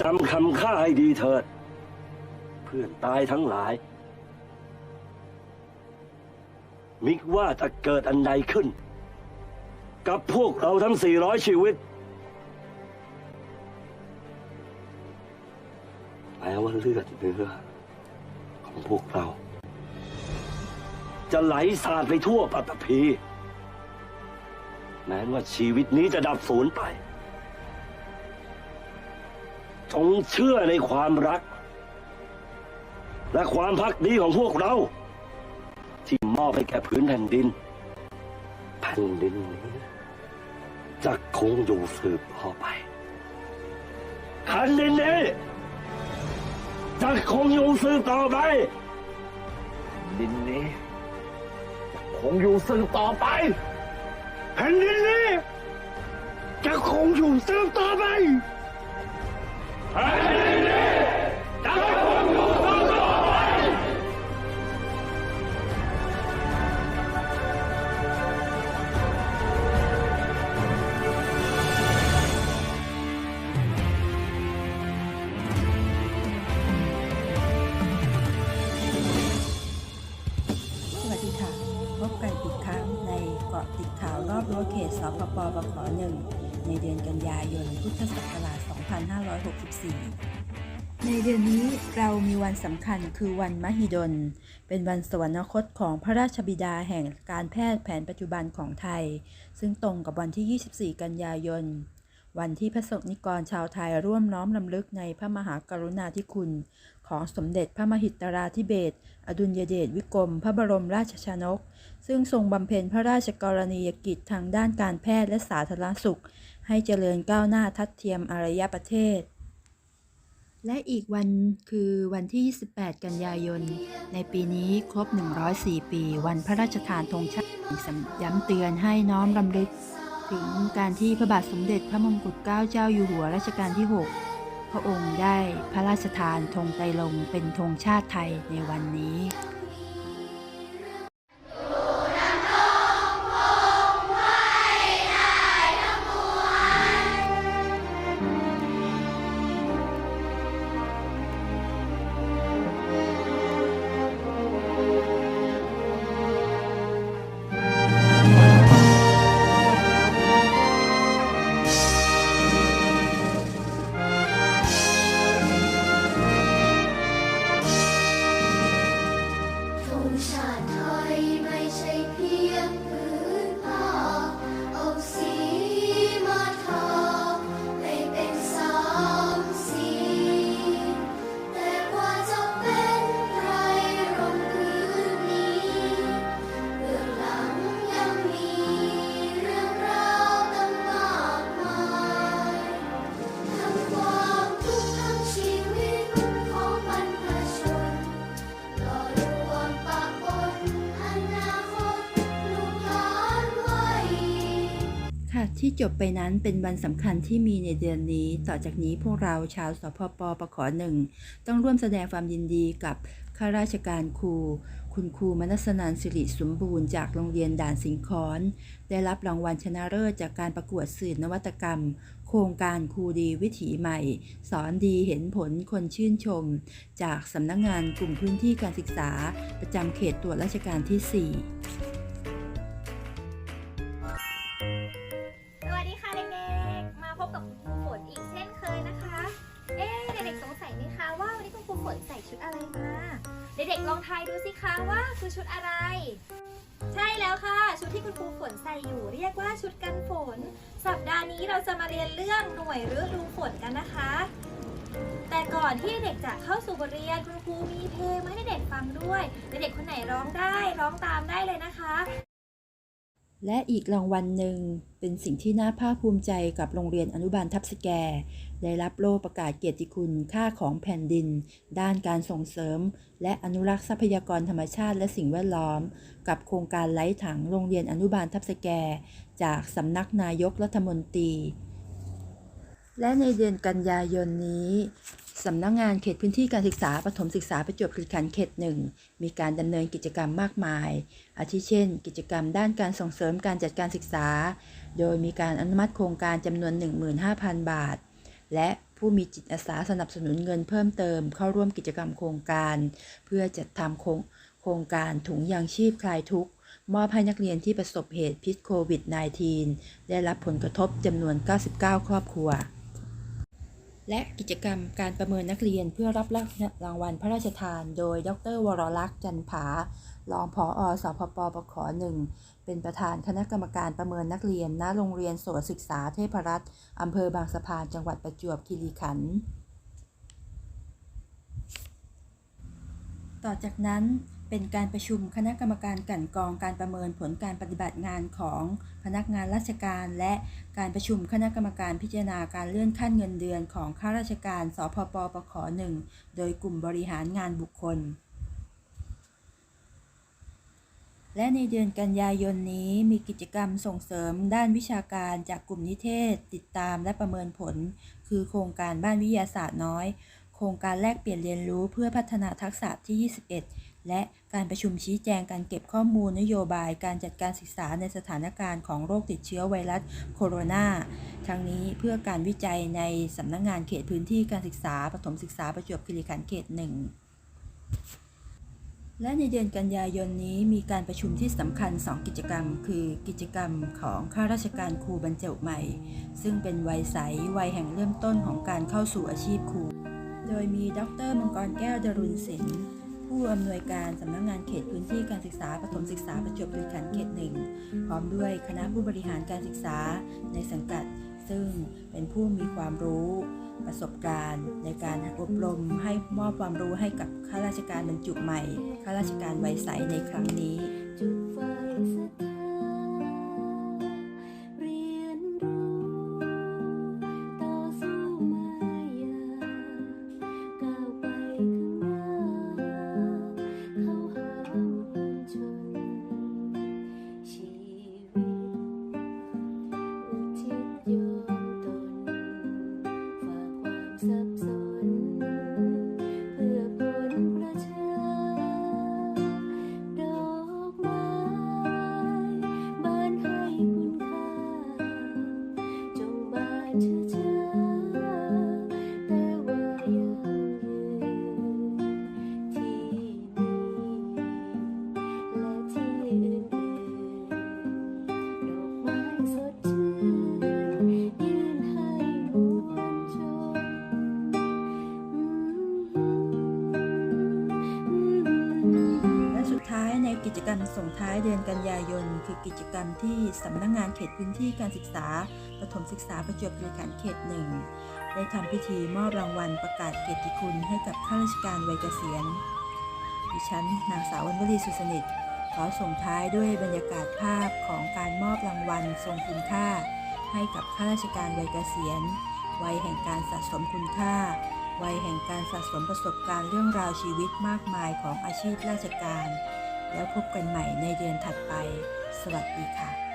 จำคำข้าให้ดีเถิด เพื่อนตายทั้งหลาย มิว่าจะเกิดอันใดขึ้น กับพวกเราทั้ง 400 ชีวิต แม้ว่าเลือดเนื้อของพวกเรา จะไหลสาดไปทั่วปัตภีแม้ว่าชีวิตนี้จะดับสูญไป จงเชื่อในความรัก และความพักดีของพวกเรา ที่มอบให้แก่พื้นแผ่นดิน แผ่นดินนี้จะคงอยู่สืบต่อไปแผ่นดินนี้จะคงอยู่สืบต่อไปดินนี้คงอยู่สืบต่อไปแผ่นดินนี้จะคงอยู่สืบต่อไปแผ่นดินนี้จะคงอยู่สืบต่อไป พบกันอีกครั้งในเกาะติดข่าวรอบรั้วเขตสพปปขหนึ่งในเดือนกันยายนพุทธศักราช 2564 ในเดือนนี้เรามีวันสำคัญคือวันมหิดล เป็นวันสวรรคตของพระราชบิดาแห่งการแพทย์แผนปัจจุบันของไทย ซึ่งตรงกับวันที่ 24 กันยายน วันที่พระสงฆ์นิกรชาวไทยร่วมน้อมรำลึกในพระมหากรุณาธิคุณ ของสมเด็จพระมหิตราธิเบศอดุลยเดชวิกรม พระบรมราชชนก ซึ่งทรงบำเพ็ญพระราชกรณียกิจทางด้านการแพทย์และสาธารณสุข ให้เจริญก้าวหน้าทัดเทียมอารยประเทศ และอีกวันคือวันที่ 28 กันยายน ในปีนี้ครบ 104 ปี วันพระราชทานธงชาติย้ำเตือนให้น้อมรำลึก ถึงการที่พระบาทสมเด็จพระมงกุฎเกล้าเจ้าอยู่หัวรัชกาลที่ 6 พระองค์ได้พระราชทานธงไตรรงเป็นธงชาติไทยในวันนี้ ที่จบไปนั้นเป็นวันสำคัญที่มีในเดือนนี้ ต่อจากนี้พวกเราชาวสพปปขหนึ่งต้องร่วมแสดงความยินดีกับข้าราชการครู คุณครูมนัสนันสิริสมบูรณ์จากโรงเรียนด่านสิงคอน ได้รับรางวัลชนะเลิศจากการประกวดสื่อนวัตกรรม โครงการครูดีวิถีใหม่ สอนดีเห็นผลคนชื่นชม จากสำนักงงานกลุ่มพื้นที่การศึกษา ประจำเขตตรวจราชการที่ 4 ทายดูสิคะว่าคือชุดอะไร ใช่แล้วค่ะ ชุดที่คุณครูฝนใส่อยู่ เรียกว่าชุดกันฝน สัปดาห์นี้เราจะมาเรียนเรื่องหน่วยฤดูฝนกันนะคะ แต่ก่อนที่เด็กจะเข้าสู่บทเรียนคุณครูมีเพลงมาให้เด็กฟังด้วยเด็กคนไหนร้องได้ร้องตามได้เลยนะคะและอีกรางวัลหนึ่งเป็นสิ่งที่น่าภาคภูมิใจกับโรงเรียนอนุบาลทับสแก ได้รับโล่ประกาศเกียรติคุณค่าของแผ่นดิน ด้านการส่งเสริม และอนุรักษ์ทรัพยากรธรรมชาติและสิ่งแวดล้อม กับโครงการไล้ถังโรงเรียนอนุบาลทับสแก จากสำนักนายกรัฐมนตรี และในเดือนกันยายนนี้สำนักงานเขตพื้นที่การศึกษาปฐมศึกษาประจวบคีรีขันธ์เขตหนึ่งมีการดำเนินกิจกรรมมากมาย อาทิเช่น กิจกรรมด้านการส่งเสริมการจัดการศึกษา โดยมีการอนุมัติโครงการจำนวน 15,000 บาท และผู้มีจิตอาสาสนับสนุนเงินเพิ่มเติม เข้าร่วมกิจกรรมโครงการ เพื่อจัดทำโครงโครงการถุงยางชีพคลายทุกข์ มอบให้นักเรียนที่ประสบเหตุพิษโควิด -19 ได้รับผลกระทบจำนวน 99 ครอบครัว และกิจกรรมการประเมินนักเรียนเพื่อรับรางวัลพระราชทาน โดยดรวรลักษ์จันผารองผออสพปปขหนึ่งเป็นประธานคณะกรรมการประเมินนักเรียน ณ โรงเรียนโสตศึกษาเทพรัตน์อำเภอบางสะพาน จังหวัดประจวบคีรีขันธ์ ต่อจากนั้น เป็นการประชุมคณะกรรมการกั่นกรองการประเมินผลการปฏิบัติงานของพนักงานราชการ และการประชุมคณะกรรมการพิจารณาการเลื่อนขั้นเงินเดือนของข้าราชการ สพปปขหนึ่งโดยกลุ่มบริหารงานบุคคล และในเดือนกันยายนนี้มีกิจกรรมส่งเสริมด้านวิชาการจากกลุ่มนิเทศ ติดตามและประเมินผล คือโครงการบ้านวิทยาศาสตร์น้อย โครงการแลกเปลี่ยนเรียนรู้เพื่อพัฒนาทักษะที่ 21 และการประชุมชี้แจงการเก็บข้อมูลนโยบายการจัดการศึกษาในสถานการณ์ของโรคติดเชื้อไวรัสโคโรนาทั้งนี้เพื่อการวิจัยในสำนักงงานเขตพื้นที่การศึกษาปฐมศึกษาประจวบคีรีขันธ์เขตหนึ่งและในเดือนกันยายนนี้มีการประชุมที่สำคัญ 2 กิจกรรม คือกิจกรรมของข้าราชการครูบรรจุใหม่ ซึ่งเป็นวัยใสวัยแห่งเริ่มต้นของการเข้าสู่อาชีพครู โดยมีดรมังกรแก้วดรุณศิลป์ ผู้อำนวยการสำนักงงานเขตพื้นที่การศึกษาประถมศึกษาประจวบคีรีขันธ์เขตหนึ่งพร้อมด้วยคณะผู้บริหารการศึกษาในสังกัด ซึ่งเป็นผู้มีความรู้ ประสบการณ์ ในการอบรมให้มอบความรู้ให้กับข้าราชการบรรจุใหม่ข้าราชการวัยใสในครั้งนี้ จกรรมส่งท้ายเดือนกันยายน คือกิจกรรมที่สำนักงงานเขตพื้นที่การศึกษาปฐมศึกษาประจวบคีรีขันธ์เขตหนึ่งได้ทำพิธีมอบรางวัลประกาศเกียรติคุณให้กับข้าราชการวัยเกษียณ ดิฉันนางสาววันวลีสุสนิทขอส่งท้ายด้วยบรรยากาศภาพของการมอบรางวัลทรงคุณค่า ให้กับข้าราชการวัยเกษียณ วัยแห่งการสะสมคุณค่า วัยแห่งการสะสมประสบการณ์เรื่องราวชีวิตมากมายของอาชีพราชการ แล้วพบกันใหม่ในเดือนถัดไป สวัสดีค่ะ